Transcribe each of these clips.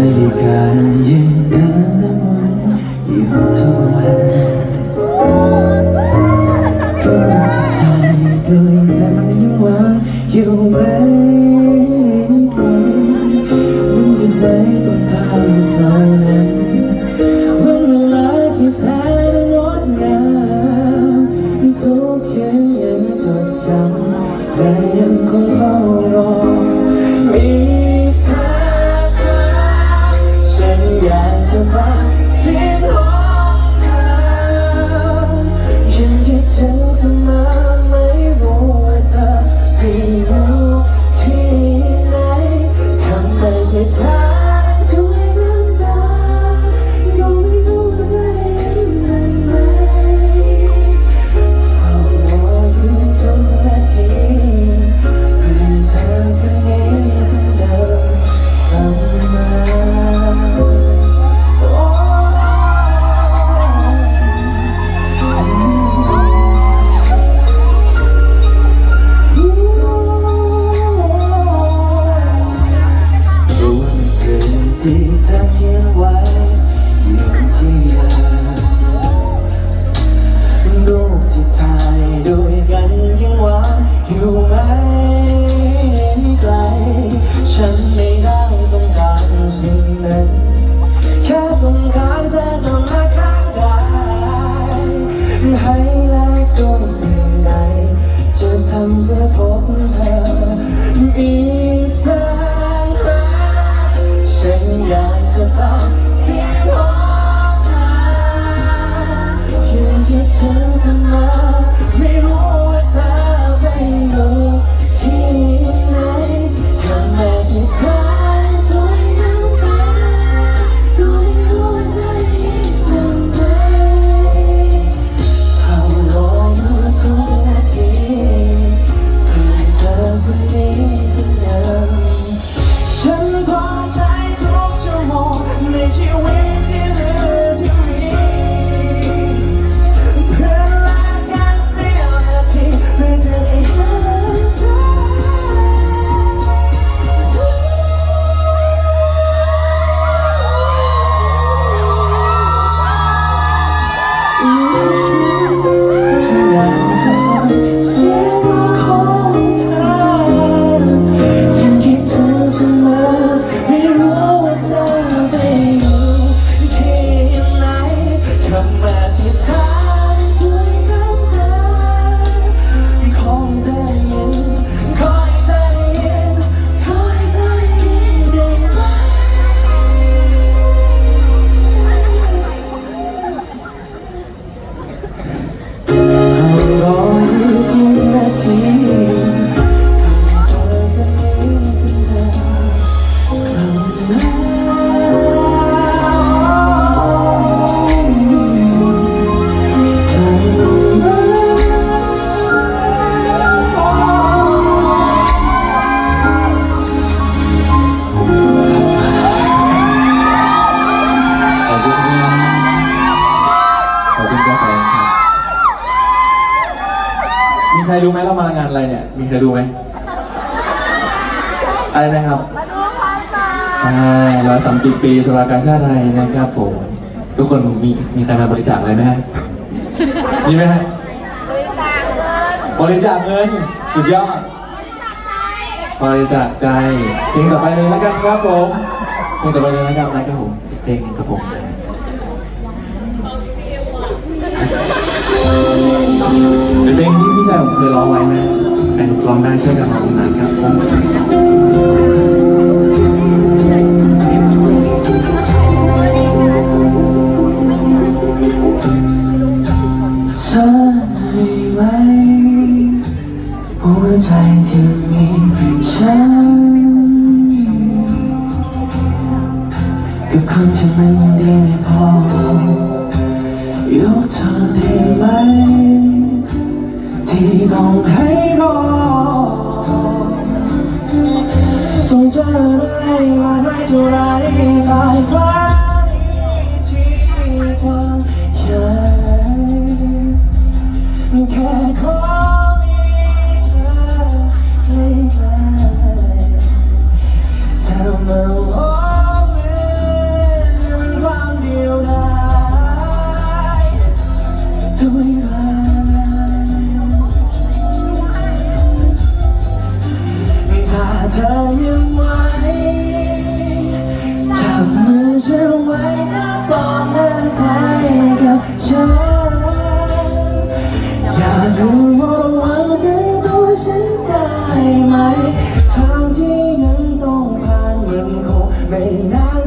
อยู่ทุกวันรูปที่ถ่ายด้วยกันยังว่าอยู่ไหมไกลมันเก็บไว้ตรงภาพตอนนั้นวันเวลาที่แสนงดงามทุกคืนยังจดจำและยังคงเฝ้า รรู้ไหมเรามางานอะไรเนี่ย มีใครรู้ไหมอะไรนะครับใช่ร้อยสามสิบปีสภากาชาติไทยนะครับผมทุกคนมีมีใครมาบริจาคอะไรไหมฮะมีไหมฮะบริจาคเงินสุดยอดบริจาคใจเพลงต่อไปเลยแล้วกันครับผมเพลงต่อไปเลยแล้วกันนะครับผมเพลงนึงครับผมเป็นเพลงที่ พี่ชายผมเคยร้องไว้ไหมใครร้องได้ช่วยกันร้องนะครับผมเธอให้ไหมหัวใจที่มีฉันกับคนที่มันดีไม่พอยกเธอได้ไหม ต้องให้รอต้องเจอได้ว่าไม่เท่าไรตายฟ้า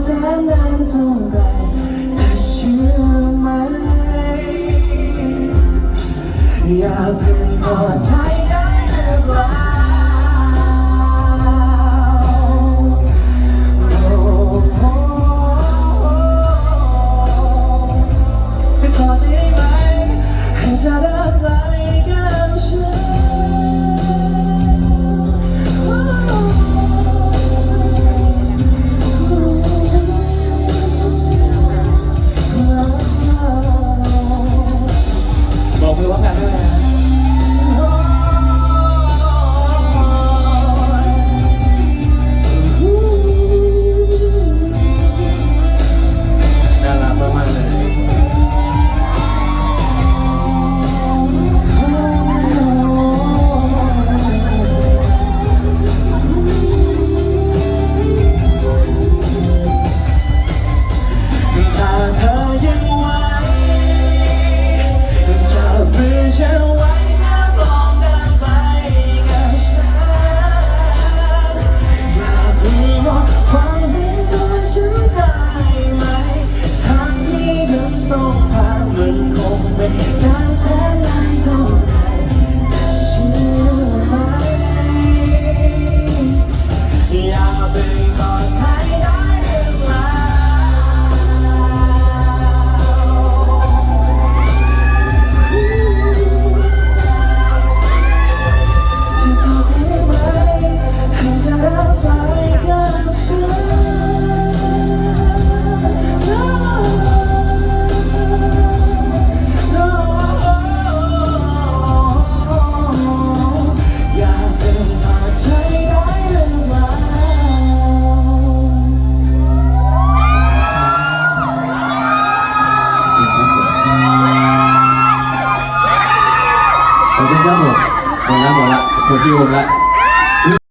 แสนนานเท่าไรจะเชื่อไหม อย่าเพิ่งท้อใจ หมดคิวผมละ